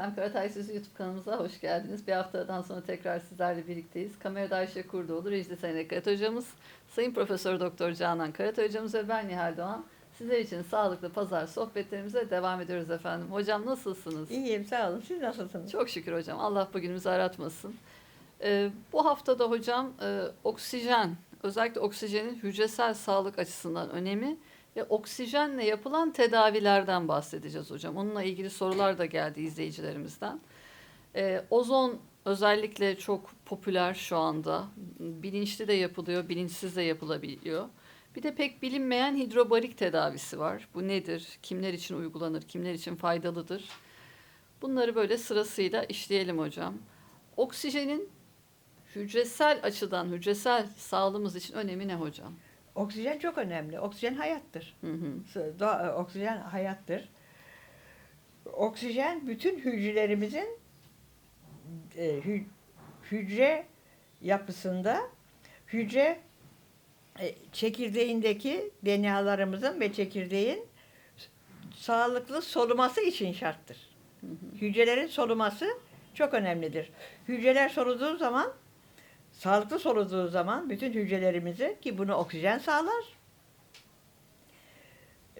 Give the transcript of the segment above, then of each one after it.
Efendim Karatay Sözü YouTube kanalımıza hoş geldiniz. Bir haftadan sonra tekrar sizlerle birlikteyiz. Kamerada Ayşe Kurdoğlu, Rejde Sayın Karatay Hocamız, Sayın Profesör Doktor Canan Karatay Hocamız ve ben Nihal Doğan. Sizler için sağlıklı pazar sohbetlerimize devam ediyoruz efendim. Hocam nasılsınız? İyiyim sağ olun. Siz nasılsınız? Çok şükür hocam. Allah bugünümüzü aratmasın. Ee, bu haftada hocam e, oksijen, özellikle oksijenin hücresel sağlık açısından önemi ve oksijenle yapılan tedavilerden bahsedeceğiz hocam. Onunla ilgili sorular da geldi izleyicilerimizden. Ee, ozon özellikle çok popüler şu anda. Bilinçli de yapılıyor, bilinçsiz de yapılabiliyor. Bir de pek bilinmeyen hidrobarik tedavisi var. Bu nedir? Kimler için uygulanır? Kimler için faydalıdır? Bunları böyle sırasıyla işleyelim hocam. Oksijenin hücresel açıdan, hücresel sağlığımız için önemi ne hocam? Oksijen çok önemli. Oksijen hayattır. Hı hı. Doğa- oksijen hayattır. Oksijen bütün hücrelerimizin e, hü- hücre yapısında hücre e, çekirdeğindeki DNA'larımızın ve çekirdeğin sağlıklı soluması için şarttır. Hücrelerin soluması çok önemlidir. Hücreler soluduğu zaman, sağlıklı soluduğu zaman bütün hücrelerimizi ki bunu oksijen sağlar.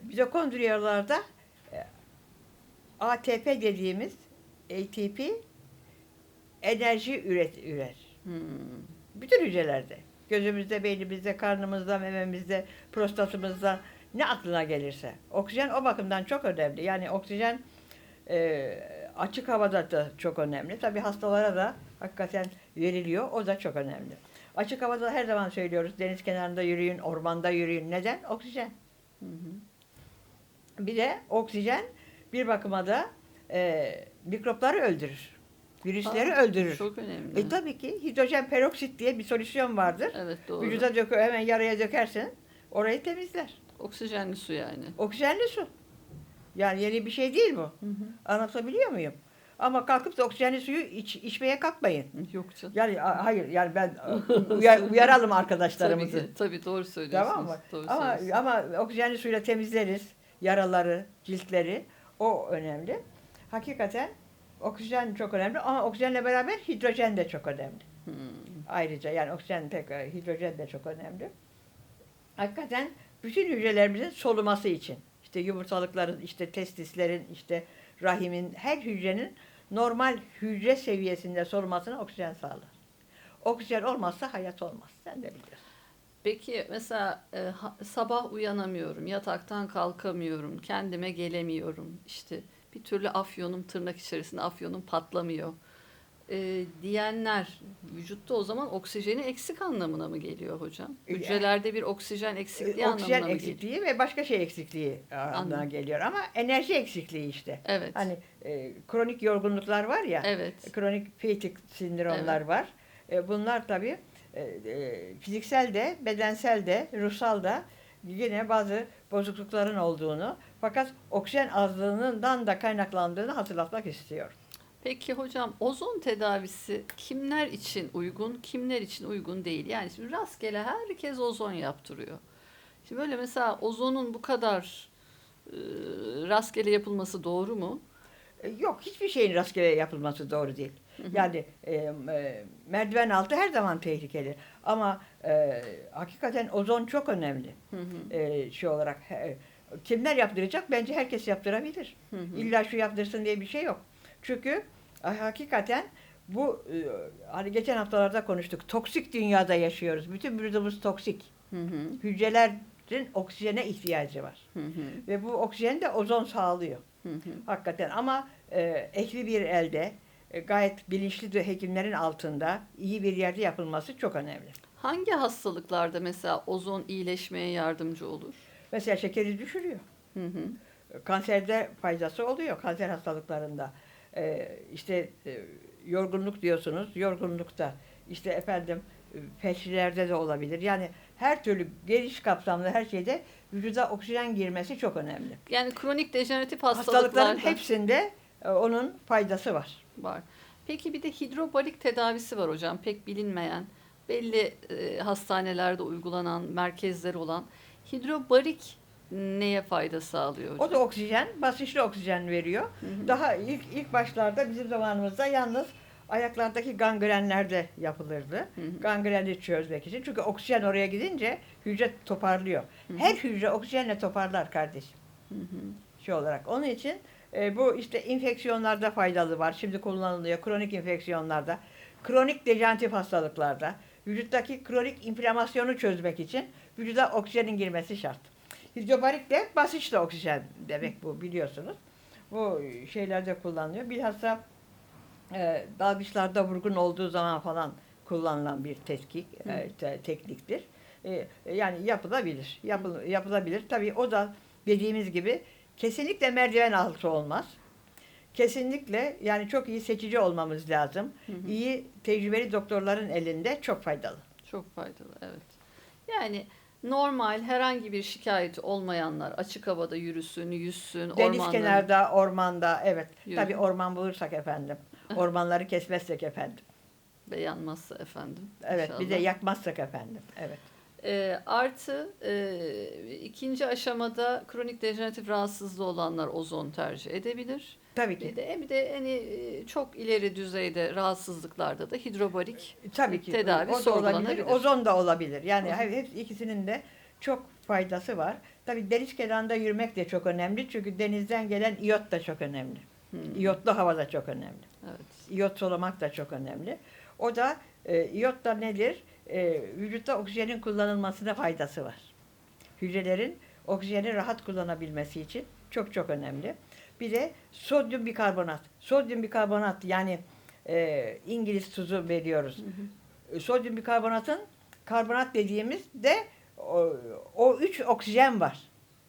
Mitokondriyalarda e, ATP dediğimiz ATP enerji üret ürer. Hmm. Bütün hücrelerde. Gözümüzde, beynimizde, karnımızda, mememizde, prostatımızda ne aklına gelirse. Oksijen o bakımdan çok önemli. Yani oksijen e, açık havada da çok önemli. Tabii hastalara da hakikaten veriliyor. O da çok önemli. Açık havada her zaman söylüyoruz. Deniz kenarında yürüyün, ormanda yürüyün. Neden? Oksijen. Hı hı. Bir de oksijen bir bakıma da e, mikropları öldürür. Virüsleri Aa, öldürür. Çok önemli. E tabii ki hidrojen peroksit diye bir solüsyon vardır. Evet doğru. Vücuda dökü hemen yaraya dökersen orayı temizler. Oksijenli su yani. Oksijenli su. Yani yeni bir şey değil bu. Hı hı. Anlatabiliyor muyum? Ama kalkıp da oksijenli suyu iç, içmeye kalkmayın. Yok canım. Yani a- hayır yani ben uyar, uyaralım Tabii arkadaşlarımızı. ki. Tabii doğru söylüyorsunuz. Tamam mı? Doğru Ama ama oksijenli suyla temizleriz yaraları, ciltleri. O önemli. Hakikaten oksijen çok önemli ama oksijenle beraber hidrojen de çok önemli. Hmm. Ayrıca yani oksijen tek hidrojen de çok önemli. Hakikaten bütün hücrelerimizin soluması için işte yumurtalıkların, işte testislerin, işte rahimin her hücrenin normal hücre seviyesinde solumasına oksijen sağlar. Oksijen olmazsa hayat olmaz. Sen de biliyorsun. Peki mesela e, sabah uyanamıyorum, yataktan kalkamıyorum, kendime gelemiyorum. İşte bir türlü afyonum tırnak içerisinde afyonum patlamıyor. E, diyenler vücutta o zaman oksijeni eksik anlamına mı geliyor hocam? E, Hücrelerde bir oksijen eksikliği oksijen anlamına mı geliyor? eksikliği ve başka şey eksikliği anlamına Anladım. geliyor ama enerji eksikliği işte. Evet. Hani e, kronik yorgunluklar var ya. Evet. Kronik fatigue sindromlar var. E, bunlar tabii e, e, fiziksel de, bedensel de, ruhsal da yine bazı bozuklukların olduğunu fakat oksijen azlığından da kaynaklandığını hatırlatmak istiyorum. Peki hocam ozon tedavisi kimler için uygun, kimler için uygun değil? Yani şimdi rastgele herkes ozon yaptırıyor. Şimdi böyle mesela ozonun bu kadar e, rastgele yapılması doğru mu? E, Yok hiçbir şeyin rastgele yapılması doğru değil. Yani e, e, merdiven altı her zaman tehlikeli. Ama e, hakikaten ozon çok önemli. Hı hı, E, şey olarak e, kimler yaptıracak? Bence herkes yaptırabilir. hı hı. İlla şu yaptırsın diye bir şey yok. Çünkü hakikaten bu e, hani geçen haftalarda konuştuk. Toksik dünyada yaşıyoruz. Bütün vücudumuz toksik. Hı hı, Hücrelerin oksijene ihtiyacı var. hı hı, Ve bu oksijeni de ozon sağlıyor. hı hı. Hakikaten ama e, ehli bir elde e, gayet bilinçli de hekimlerin altında iyi bir yerde yapılması çok önemli. Hangi hastalıklarda mesela ozon iyileşmeye yardımcı olur? Mesela şekeri düşürüyor. Hı hı, Kanserde faydası oluyor kanser hastalıklarında. Ee, işte e, yorgunluk diyorsunuz, yorgunlukta. İşte efendim e, felçlilerde de olabilir. Yani her türlü geniş kapsamlı her şeyde vücuda oksijen girmesi çok önemli. Yani kronik dejeneratif Hastalıkların hepsinde e, onun faydası var. var. Peki bir de hidrobarik tedavisi var hocam pek bilinmeyen belli e, hastanelerde uygulanan merkezleri olan hidrobarik neye fayda sağlıyor hocam? O da oksijen, basınçlı oksijen veriyor. Hı hı. Daha ilk ilk başlarda bizim zamanımızda yalnız ayaklardaki gangrenlerde yapılırdı. Hı hı. Gangreni çözmek için. Çünkü oksijen oraya gidince hücre toparlıyor. Hı hı. Her hücre oksijenle toparlar kardeşim. Hı hı. Şey olarak. Onun için e, bu işte infeksiyonlarda faydalı var. Şimdi kullanılıyor. Kronik infeksiyonlarda, kronik dejeneratif hastalıklarda, vücuttaki kronik inflamasyonu çözmek için vücuda oksijenin girmesi şart. Hidrobarik de basınçlı oksijen demek bu biliyorsunuz. Bu şeylerde kullanılıyor. Bilhassa e, dalgıçlarda vurgun olduğu zaman falan kullanılan bir tetkik, e, te- tekniktir. E, yani yapılabilir. Yapıl, yapılabilir. Tabii o da dediğimiz gibi kesinlikle merdiven altı olmaz. Kesinlikle yani çok iyi seçici olmamız lazım. Hı hı. İyi tecrübeli doktorların elinde çok faydalı. Çok faydalı, evet. Yani normal herhangi bir şikayeti olmayanlar açık havada yürüsün, yüzsün, Deniz ormanların- kenarda, ormanda evet. Yürü. Tabii orman bulursak efendim. Ormanları kesmezsek efendim. ve yanmazsa efendim. Evet bir de inşallah. yakmazsak efendim. Evet. E, artı e, ikinci aşamada kronik dejeneratif rahatsızlığı olanlar ozon tercih edebilir. Tabii Bir ki. de, bir de hani e, çok ileri düzeyde rahatsızlıklarda da hidrobarik Tabii ki. tedavi o da olabilir. sorgulanabilir. Ozon da olabilir. Yani hep ikisinin de çok faydası var. Tabii deniz kenarında yürümek de çok önemli. Çünkü denizden gelen iyot da çok önemli. Hmm, İyotlu hava da çok önemli. evet. İyot solamak da çok önemli. O da e, iyot da nedir? E, vücutta oksijenin kullanılmasına faydası var. Hücrelerin oksijeni rahat kullanabilmesi için çok çok önemli. Bir de sodyum bikarbonat. Sodyum bikarbonat yani e, İngiliz tuzu veriyoruz. Hı hı. E, Sodyum bikarbonatın karbonat dediğimiz de o, o üç oksijen var.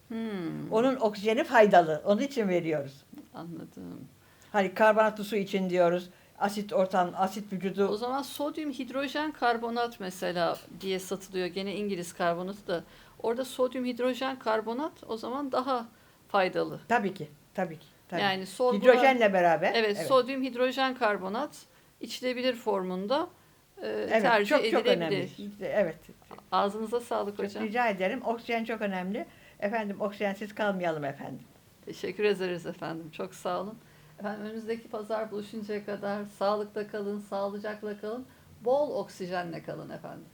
Hmm, Onun oksijeni faydalı. Onun için veriyoruz. anladım. Hani karbonatlı su için diyoruz. Asit ortam, asit vücudu O zaman sodyum hidrojen karbonat mesela diye satılıyor. Gene İngiliz karbonatı da. Orada sodyum hidrojen karbonat o zaman daha faydalı. Tabii ki. Tabii ki. Tabii. Yani sorgula- Hidrojenle beraber. Evet, sodyum hidrojen karbonat içilebilir formunda e, Evet, tercih çok çok edilebilir. önemli. İşte, Evet. Ağzınıza sağlık Çok hocam. rica ederim. Oksijen çok önemli. Efendim oksijensiz kalmayalım efendim. Teşekkür ederiz efendim. Çok sağ olun. Efendim önümüzdeki pazar buluşuncaya kadar sağlıkta kalın, sağlıcakla kalın, bol oksijenle kalın efendim.